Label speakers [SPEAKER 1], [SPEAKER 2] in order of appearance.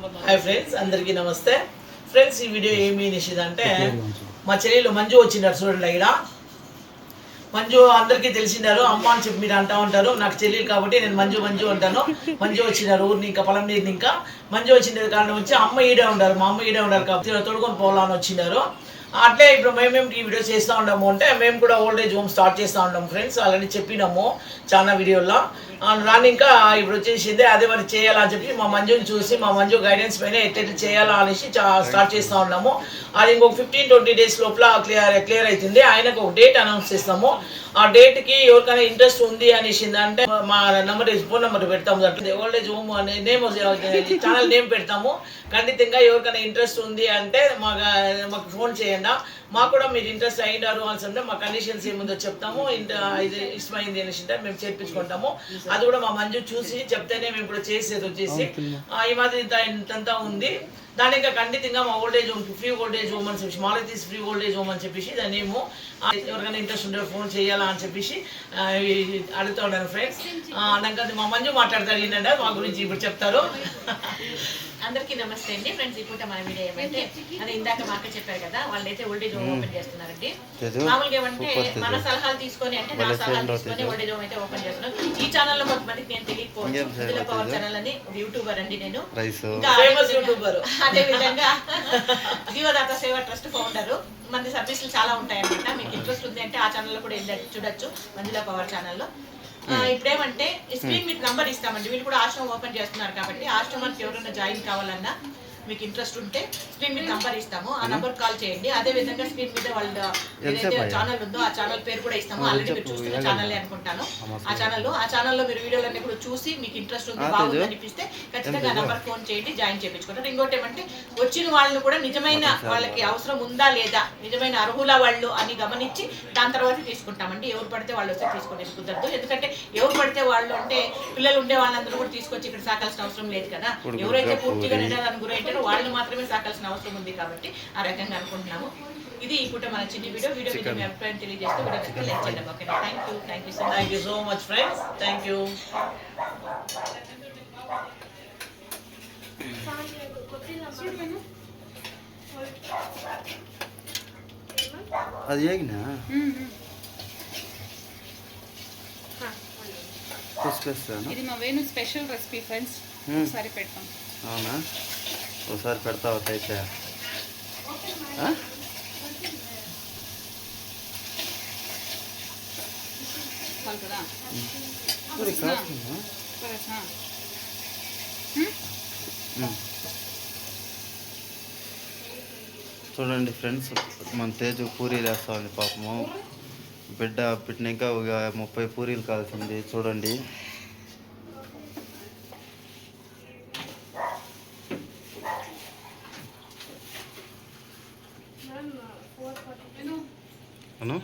[SPEAKER 1] Hi friends అందరికీ నమస్తే. Friends ఈ వీడియో ఏమి నిషిద్ అంటే మా చెల్లెలు మంజు వచ్చినారు చూడండి ఇక్కడ మంజు అందరికీ తెలిసినారు అమ్మ అని చెప్పి మీరు అంటా ఉంటారు. నాకు చెల్లెలు కాబట్టి నేను మంజు మంజు అంటాను. మంజు వచ్చినారు ఊరిని ఇంకా పొలం నీరుని ఇంకా. మంజు వచ్చిన కారణం వచ్చి అమ్మ ఈడే ఉండారు మా అమ్మ ఈడే ఉండారు కాబట్టి తొడుకొని పోవాలని వచ్చినారు అట్లే ఇప్పుడు మేమేం ఈ వీడియో చేస్తూ ఉన్నాము అంటే మేము కూడా ఓల్డ్ ఏజ్ హోమ్ స్టార్ట్ చేస్తూ ఉన్నాం ఫ్రెండ్స్ ఆల్రెడీ చెప్పినాము చాలా వీడియోలో రాని ఇంకా ఇప్పుడు వచ్చేసింది అదే మరి చేయాలని చెప్పి మా మంజుని చూసి మా మంజు గైడెన్స్ పైన ఎట్లెట్లా చేయాలా అనేసి చా- స్టార్ట్ చేస్తూ ఉన్నాము. అది ఇంకొక ఫిఫ్టీన్ ట్వంటీ డేస్ లోపల క్లియర్ క్లియర్ అవుతుంది ఆయనకు ఒక డేట్ అనౌన్స్ చేస్తాము. ఆ డేట్కి ఎవరికైనా ఇంట్రెస్ట్ ఉంది అనేసి అంటే మా నెంబర్ ఫోన్ నెంబర్ పెడతాము దాంట్లో ఓల్డ్ ఏజ్ హోమ్ అనే నేమ్ ఛానల్ నేమ్ పెడతాము. ఖచ్చితంగా ఎవరికైనా ఇంట్రెస్ట్ ఉంది అంటే మాకు మాకు ఫోన్ చేయండి. మాకు కూడా మీరు ఇంట్రెస్ట్ అయినారు అని అంటే మా కండిషన్స్ ఏముందో చెప్తాము. ఇంత ఇది ఇష్టమైంది అనేసి అంటే మేము చేర్పించుకుంటాము. అది కూడా మా మంజు చూసి చెప్తేనే మేము ఇప్పుడు చేసేది వచ్చేసి. ఈ మాదిరి ఇంత ఇంతంతా ఉంది. దాని ఇంకా ఖండితంగా మా old age home free old age home అని చెప్పేసి Malathi's free old age home అని చెప్పేసి దాని ఏమో ఎవరికైనా ఇంట్రెస్ట్ ఉంటే ఫోన్ చేయాలా అని చెప్పేసి అడుగుతా ఉన్నాను ఫ్రెండ్స్ నాకు మా మంజు మాట్లాడతారు ఏంటంటే మా గురించి ఇప్పుడు చెప్తారు.
[SPEAKER 2] అందరికీ నమస్తే అండి. ఫ్రెండ్స్ ఈ పూట మన వీడియో ఏమంటే అని ఇందాక మాక చెప్పారు కదా వాళ్ళైతే ఓల్డేజ్ హోమ్ ఓపెన్ చేస్తున్నారండి. మామూలుగా ఏమంటే. మన సలహాలు తీసుకొని అంటే నా సలహాలు తీసుకొని. ఓల్డేజ్ హోమ్ అయితే ఓపెన్ చేస్తున్నాను ఈ ఛానల్లో కొంతమందికి నేను తెలియకపోవచ్చు. ఇందులో పవర్? ఛానల్ అని యూట్యూబర్ అండి నేను. అదే విధంగా జీవదాత సేవ ట్రస్ట్ ఫౌండర్. మన సర్వీసులు చాలా ఉంటాయన్నమాట. మీకు ఇంట్రెస్ట్ ఉంది అంటే ఆ ఛానల్లో కూడా వెళ్ళి చూడొచ్చు. మంజులా పవర్ ఛానల్లో. ఇప్పుడేమంటే స్క్రీన్ మీకు నంబర్ ఇస్తామండి. వీళ్ళు కూడా ఆశ్రమం ఓపెన్ చేస్తున్నారు కాబట్టి ఆశ్రమానికి ఎవరైనా జాయిన్ కావాలన్నా మీకు ఇంట్రెస్ట్ ఉంటే స్క్రీన్ మీద నంబర్ ఇస్తాము. ఆ నంబర్ కాల్ చేయండి. అదే విధంగా స్క్రీన్ మీద వాళ్ళ ఏదైతే ఛానల్ ఉందో ఆ ఛానల్ పేరు కూడా ఇస్తాము. ఆల్రెడీ మీరు చూస్తున్న ఛానల్ అనుకుంటాను. ఆ ఛానల్ ఆ ఛానల్లో మీరు వీడియోలన్నీ కూడా చూసి మీకు ఇంట్రెస్ట్ ఉంది బాగుంది. అనిపిస్తే ఖచ్చితంగా నంబర్ ఫోన్ చేయండి జాయిన్ చేయించుకుంటారు ఇంకోటి ఏమంటే వచ్చిన వాళ్ళని కూడా నిజమైన వాళ్ళకి అవసరం ఉందా లేదా నిజమైన అర్హుల వాళ్ళు అని గమనించి దాని తర్వాత తీసుకుంటామండి. ఎవరు పడితే వాళ్ళు వస్తే తీసుకునేది కుదరదు. ఎందుకంటే ఎవరు పడితే వాళ్ళు అంటే పిల్లలు ఉండే వాళ్ళందరూ కూడా తీసుకొచ్చి ఇక్కడ సాకాల్సిన అవసరం లేదు కదా. ఎవరైతే పూర్తిగా
[SPEAKER 3] పూరి.
[SPEAKER 2] నిండాలని గురైంటారో వాళ్ళు మాత్రమే సాకాల్సిన అవసరం ఉంది కాబట్టి ఆ రకంగా అనుకుంటున్నాము. ఇది ఈ పూట మన చిన్న వీడియో. వీడియో మీద మీ అభిప్రాయం తెలియజేస్తూ వీడియో లైక్ చేయండి. ఓకేనా? Thank you thank you so much
[SPEAKER 1] thank you so much friends thank you
[SPEAKER 3] అది ఏగినా?
[SPEAKER 4] ఇది మా వేణు స్పెషల్ రెసిపీ ఫ్రెండ్స్. ఒకసారి పెడతాం.
[SPEAKER 3] అవునా? ఒకసారి పెడతావు అయితే. చూడండి ఫ్రెండ్స్ మన తేజు పూరీలు వేస్తా ఉంది పాపము బిడ్డ పెట్టినాక ఒక ముప్పై పూరీలు కాల్సింది చూడండి అను